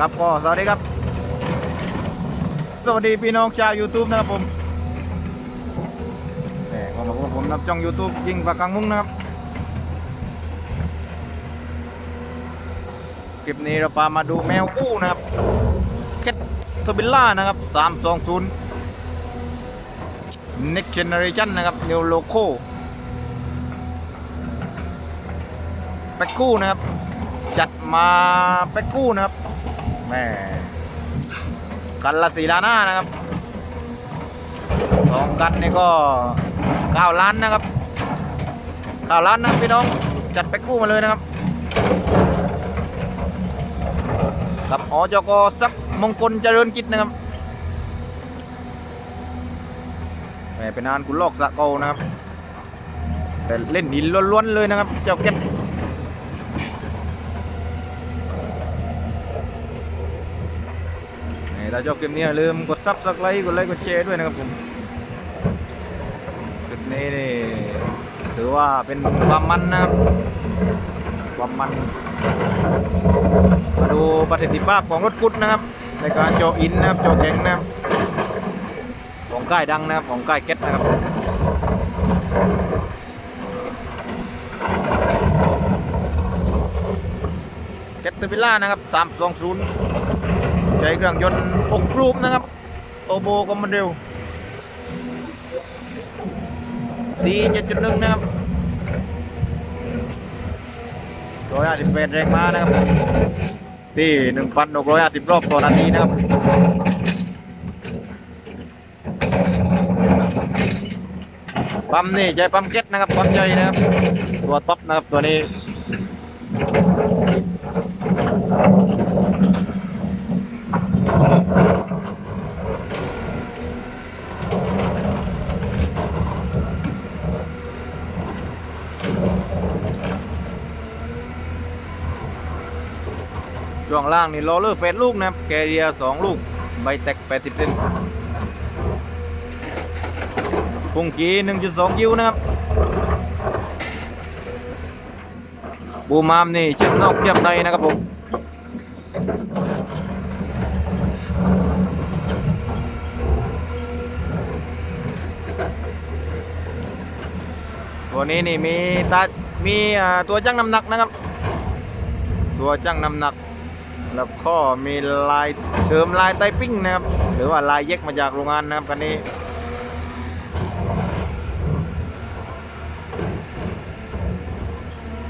ครับก็สวัสดีครับ สวัสดีพี่น้องชาว YouTube นะครับผมแหมก็มาพบกับผมนับช่อง YouTube ยิงปากกังมุ้งนะครับ คลิปนี้เราพามาดูแมวกู้นะครับแคทเทบิลล่านะครับ 320 Next Generation นะครับ New Loco แพ็คคู่นะครับ จัดมาแพ็คคู่นะครับ แม่กันละสี่ล้านห้านะครับสองกันนี่ก็เก้าล้านนะครับเก้าล้านนะพี่น้องจัดแพ็คคู่มาเลยนะครับ กับอจกสักมงคลเจริญกิจนะครับแหมเป็นงานคุณลอกสะเกานะครับ แต่เล่นหินล้วนๆเลยนะครับ เจ้าเก็ตแหม ถ้าชอบคลิปนี้อย่าลืมกดซับสไครต์กดไลค์กดแชร์ด้วยนะครับผมคลิปนี้นี่ถือว่าเป็นความมันนะครับความมัน มาดูประสิทธิภาพของรถกุดนะครับ ในการโจอินนะครับโจแข็งนะครับของค่ายดังนะครับของค่ายเก็ตนะครับเก็ตเตอร์บิล่านะครับ320ใช้เครื่องยนต์6รูปนะครับโตโบคอมมานเร็ว4.1นะครับร้อยห้าสิบแปดแรงม้านะครับ ที่หนึ่งพันหกร้อยห้าสิบรอบต่อนาทีนะครับ ปั๊มนี่ใช้ปั๊มเก็ตนะครับปั๊มใหญ่นะครับ ตัวท็อปนะครับตัวนี้ ช่วงล่างนี่โรลเลอร์แปดลูกนะครับแกเรียสองลูก ใบแตกแปดสิบเซนพุ่งกีหนึ่งจุดสองคิวนะครับบูมามนี่เชือกนอกเทียบในนะครับผมตัวนี้นี่มีตามีอ่าตัวจังน้ำหนักนะครับ ตัวจังน้ำหนัก แล้วก็มีลายเสริมลายไตปิ้งนะครับ หรือว่าลายเย็กมาจากโรงงานนะครับคันนี้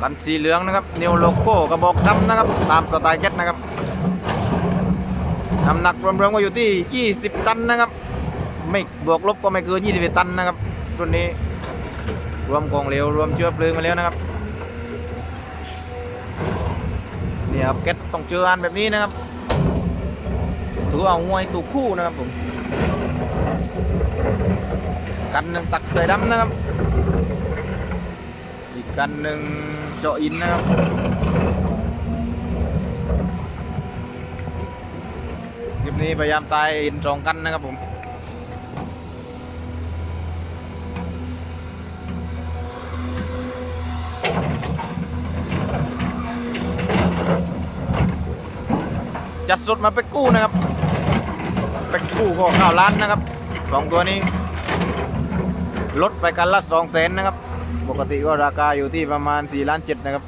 กันสีเหลืองนะครับนิวโลโก้กระบอกดำนะครับ ตามสไตล์เก็ตนะครับน้ำหนักรวมๆก็อยู่ที่ 20 ตันนะครับ ไม่บวกลบก็ไม่เกิน 21 ตันนะครับ รุ่นนี้ รวมกองเหลวรวมเชื้อเพลิงมาแล้วนะครับ เนี่ยครับเก็ตต้องเจออันแบบนี้นะครับถือว่าหวยตูกคู่นะครับผมกันหนึ่งตักใส่ดำนะครับ อีกกันหนึ่งเจาะอินนะครับคลิปนี้พยายามตายอินสองกันนะครับผม จัดสดมาไปกกู้นะครับไปกกู้ก็ข้าวล้านนะครับสองตัวนี้ ลดไปกันละสองแสนนะครับ ปกติก็ราคาอยู่ที่ประมาณ4ล้านเจ็ดนะครับ